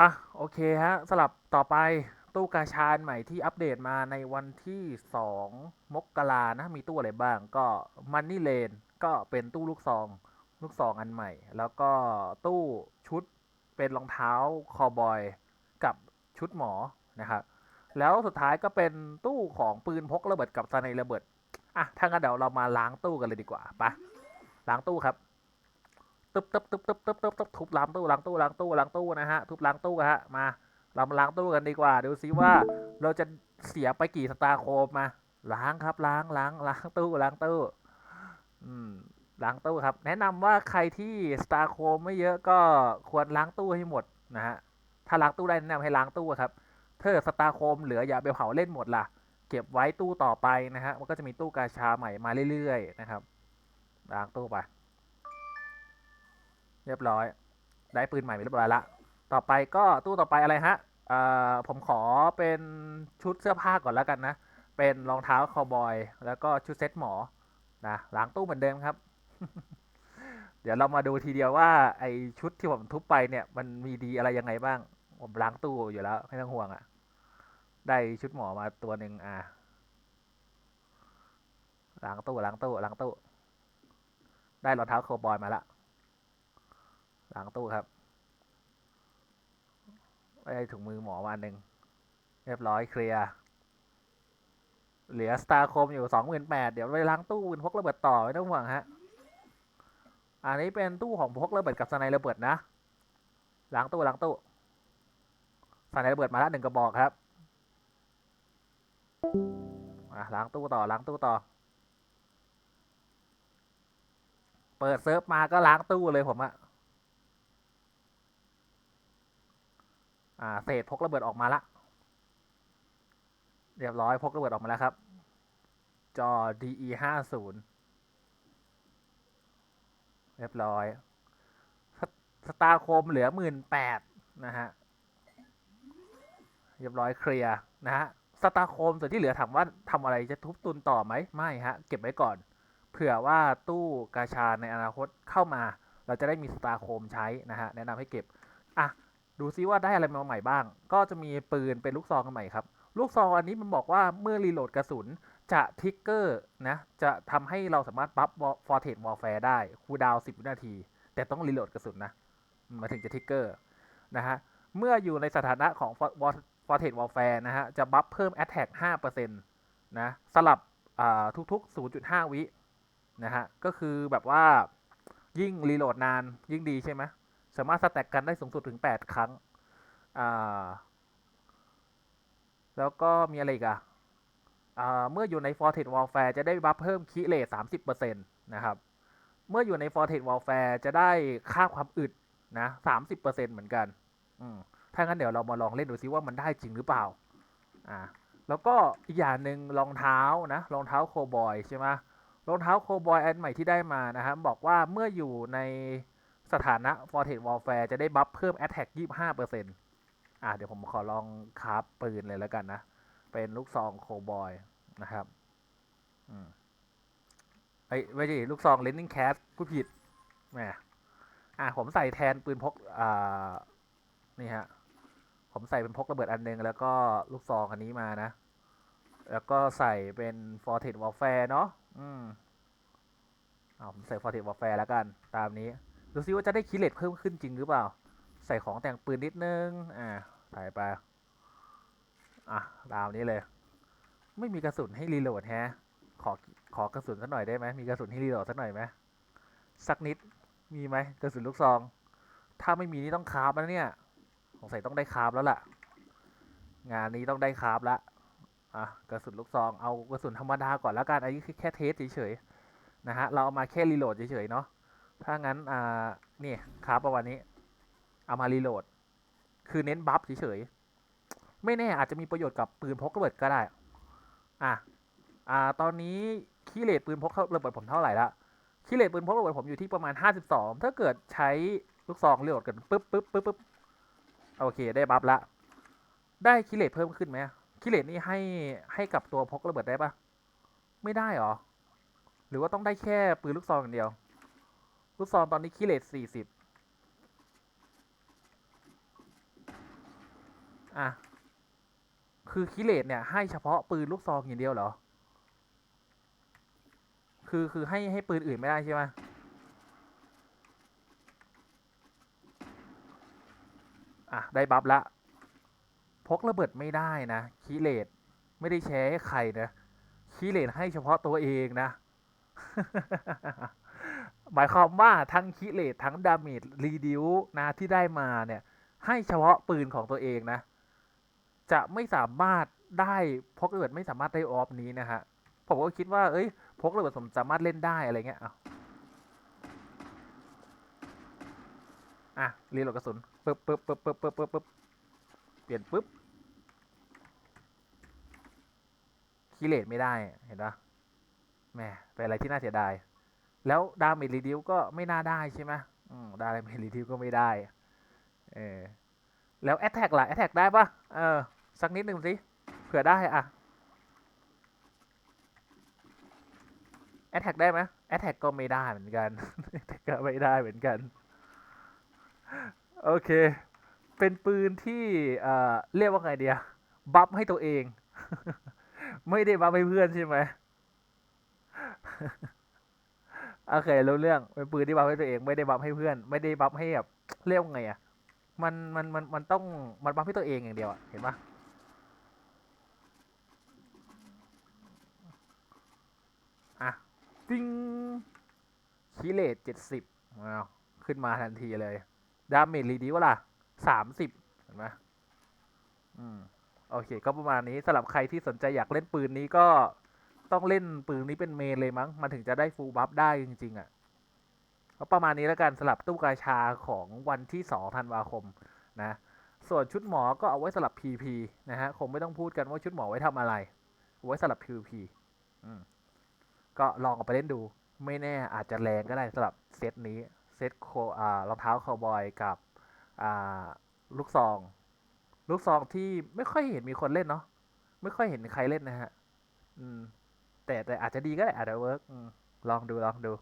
อะโอเคฮะสลับต่อไปตู้กาชาอันใหม่ที่อัปเดตมาในวันที่ 2 มกรานะ มีตู้อะไรบ้างก็มันนี่เลนก็เป็นตู้ลูกซอง ลูกซองอันใหม่ แล้วก็ตู้ชุดเป็นรองเท้าคอบอยกับชุดหมอนะครับแล้วสุดท้ายก็เป็นตู้ของปืนพกระเบิดกับสไนระเบิดอะถ้างั้นเดี๋ยวเรามาล้างตู้กันเลยดีกว่าไปะล้างตู้ครับ ตึ๊บตึ๊บตึ๊บตึ๊บตึ๊บตึ๊บตึ๊บทุบล้างตู้ล้างตู้ล้างตู้ล้างตู้นะฮะทุบล้างตู้ฮะมาเรามาล้างตู้กันดีกว่าดูซิว่าเราจะเสียไปกี่สตาร์โคมมาล้างครับล้างล้างล้างตู้ล้างตู้อืมล้างตู้ครับ แนะนำว่าใครที่สตาร์โคมไม่เยอะก็ควรล้างตู้ให้หมดนะฮะถ้าล้างตู้ได้แนะนำให้ล้างตู้ครับถ้าสตาร์โคมเหลืออย่าไปเผาเล่นหมดล่ะ เก็บไว้ตู้ต่อไปนะฮะมันก็จะมีตู้กาชาใหม่มาเรื่อยๆนะครับล้างตู้ไป เรียบร้อย ได้ปืนใหม่ไปเรียบร้อยละ ต่อไปก็ตู้ต่อไปอะไรฮะอ่อผมขอเป็นชุดเสื้อผ้าก่อนแล้วกันนะ เป็นรองเท้าคาวบอย แล้วก็ชุดเซ็ตหมอ นะล้างตู้เหมือนเดิมครับ เดี๋ยวเรามาดูทีเดียวว่า ไอชุดที่ผมทุบไปเนี่ย มันมีดีอะไรยังไงบ้าง ผมล้างตู้อยู่แล้วไม่ต้องห่วงอะ่ะ ได้ชุดหมอมาตัวหนึ่งอะล้างตู้ล้างตู้ล้างตู้ ได้รองเท้าคาวบอยมาละ ล้างตู้ครับได้ถุงมือหมอมาอันหนึ่งเรียบร้อยเคลียร์เหลือสตาร์คมอยู่สองหมื่นแปดเดี๋ยวไปล้างตู้ปืนพกระเบิดต่อไม่ต้องห่วงฮะ อันนี้เป็นตู้ของพกระเบิดกับสไนระเบิดนะ ล้างตู้ล้างตู้สไนระเบิดมาล้วหนึ่งกระบอกครับอะล้างตู้ต่อล้างตู้ต่อ เปิดเซิร์ฟมาก็ล้างตู้เลยผมอะ อ่าเศษพกระเบิดออกมาละ เรียบร้อยพกระเบิดออกมาแล้วครับ จอ DE ห้าศูนย์เรียบร้อย สตาร์โคมเหลือหมื่นแปดนะฮะ เรียบร้อยเคลียร์นะฮะ สตาร์โคมส่วนที่เหลือถามว่าทำอะไรจะทุบตุนต่อไหม ไม่ฮะ เก็บไว้ก่อน เผื่อว่าตู้กาชาในอนาคตเข้ามา เราจะได้มีสตาร์โคมใช้นะฮะ แนะนำให้เก็บ อะ ดูซิว่าได้อะไรมาใหม่บ้าง ก็จะมีปืนเป็นลูกซองใหม่ครับ ลูกซองอันนี้มันบอกว่าเมื่อรีโหลดกระสุนจะทิกเกอร์นะ จะทำให้เราสามารถบัฟฟอร์เทสวอลแฟร์ได้คูดาวน์10วินาที แต่ต้องรีโหลดกระสุนนะมาถึงจะทิกเกอร์นะฮะ เมื่ออยู่ในสถานะของฟอร์เทสวอลแฟร์นะฮะ จะบัฟเพิ่ม Attack 5%นต์นะ สลับอ่าทุกๆ0.5วินะฮะ ก็คือแบบว่ายิ่งรีโหลดนานยิ่งดีใช่ไหม สามารถสแต็กกันได้สูงสุดถึง 8 ครั้ง อ่า แล้วก็มีอะไรอีกอะอ่า เมื่ออยู่ใน Fortnite Warfare จะได้บัฟเพิ่มคีเลท30%นะครับ เมื่ออยู่ใน Fortnite Warfare จะได้ค่าความอึดนะ30%เหมือนกัน อืม ถ้างั้นเดี๋ยวเรามาลองเล่นดูซิว่ามันได้จริงหรือเปล่า อ่า แล้วก็อีกอย่างหนึ่งรองเท้านะรองเท้าโคบอยใช่ไหมรองเท้าโคบอยอันใหม่ที่ได้มานะครับบอกว่าเมื่ออยู่ใน สถานะ Fortnite Warfare จะได้บัฟเพิ่ม Attack 25%อะเดี๋ยวผมขอลองคราฟปืนเลยแล้วกันนะ เป็นลูกซองโคบอยนะครับอืมเอ้ยไม่ใช่ลูกซอง Lightning Cast พูดผิดแหมอะผมใส่แทนปืนพกอ่านี่ฮะ ผมใส่เป็นพกระเบิดอันหนึง แล้วก็ลูกซองอันนี้มานะ แล้วก็ใส่เป็น Fortnite Warfare เนาะอืมเอาผมใส่ Fortnite Warfare แล้วกัน ตามนี้ ดูซิว่าจะได้คิเลตเพิ่มขึ้นจริงหรือเปล่า ใส่ของแต่งปืนนิดนึง อ่าใส่ไปอะตามนี้เลย ไม่มีกระสุนให้รีโหลดแฮะ ขอขอกระสุนสักหน่อยได้ไหมมีกระสุนให้รีโหลดสักหน่อยไหมสักนิดมีไหมกระสุนลูกซอง ถ้าไม่มีนี่ต้องคราฟแล้วเนี่ยสงสัยต้องได้คราฟแล้วล่ะ งานนี้ต้องได้คราฟละอะกระสุนลูกซองเอากระสุนธรรมดาก่อนแล้วกันอันนี้คือแค่เทสเฉยๆนะฮะเราเอามาแค่รีโหลดเฉยๆเนาะ ถ้างั้น อ่า นี่ครับประวันนี้ เอามารีโหลด คือเน้นบัฟเฉยๆ ไม่แน่อาจจะมีประโยชน์กับปืนพกระเบิดก็ได้ อะ อ่า ตอนนี้คีเลตปืนพกระเบิดผมเท่าไหร่ละคีเลตปืนพกระเบิดผมอยู่ที่ประมาณ 52 ถ้าเกิดใช้ลูกซองรีโหลดกันปึ๊บปึ๊บปึ๊บปึ๊บโอเค ได้บัฟละ ได้คีเลตเพิ่มขึ้นไหมคีเลตนี่ให้ให้กับตัวพกระเบิดได้ปะไม่ได้หรอ หรือว่าต้องได้แค่ปืนลูกซองอย่างเดียว ลูกซองตอนนี้คีเลตสี่สิบอะ คือคิเลตเนี่ย ให้เฉพาะปืนลูกซองอย่างเดียวเหรอ คือคือให้ให้ปืนอื่นไม่ได้ใช่ไหมอะ ได้บัฟละพกระเบิดไม่ได้นะคิเลตไม่ได้แชร์ให้ใครนะคิเลตให้เฉพาะตัวเองนะ หมายความว่าทั้งคิเลตทั้งดาเมจรีดิวนะที่ได้มาเนี่ยให้เฉพาะปืนของตัวเองนะ จะไม่สามารถได้พกระเบิดไม่สามารถได้ออฟนี้นะฮะผมก็คิดว่า เอ้ย พกระเบิดผมสามารถเล่นได้อะไรเงี้ยอะอะรีโหลดกระสุนปึ๊บปึ๊บปึ๊บปึ๊บปึ๊บปึ๊บปึ๊บเปลี่ยนปึ๊บคีเลตไม่ได้เห็นปะแม่เป็นอะไรที่น่าเสียดาย แล้วดาเมจรีดิวก็ไม่น่าได้ใช่ไหมดาเมจรีดิวก็ไม่ได้ เออ แล้วแอตแทกล่ะแอตแทกได้ปะเออ สักนิดหนึ่งสิเผื่อได้อะแอตแทกได้ไหมแอตแทกก็ไม่ได้เหมือนกัน Attack ก็ไม่ได้เหมือนกัน โอเค เป็นปืนที่เออเรียกว่าไงเดียบัฟให้ตัวเอง ไม่ได้บัฟให้เพื่อนใช่ไหม โอเครู้เรื่องเป็นปืนที่บัฟให้ตัวเองไม่ได้บัฟให้เพื่อน ไม่ได้บัฟให้แบบเรียกไงอะมันมันมันมันต้องมันบัฟให้ตัวเองอย่างเดียวอะเห็นปะอะติ้งคิเลตเจ็ดสิบอ้าวขึ้นมาทันทีเลย ดาเมจรีดีว่าล่ะสามสิบเห็นไหมอืมโอเค ก็ประมาณนี้สำหรับใครที่สนใจอยากเล่นปืนนี้ก็ ต้องเล่นปืนนี้เป็นเมนเลยมั้ง มันถึงจะได้ฟูลบัฟได้จริง ๆอะก็ประมาณนี้แล้วกันสำหรับตู้กาชาของวันที่2ธันวาคมนะ ส่วนชุดหมอก็เอาไว้สำหรับ PP นะฮะ คงไม่ต้องพูดกันว่าชุดหมอไว้ทำอะไร ไว้สำหรับ PVP อืมก็ลองเอาไปเล่นดู ไม่แน่อาจจะแรงก็ได้สำหรับเซตนี้ เซตโคอ่ารองเท้าคาวบอยกับอ่าลูกซอง ลูกซองที่ไม่ค่อยเห็นมีคนเล่นเนาะ ไม่ค่อยเห็นใครเล่นนะฮะ อืม แต่แต่อาจจะดีก็ได้อาจจะเวิร์กลองดูลองดู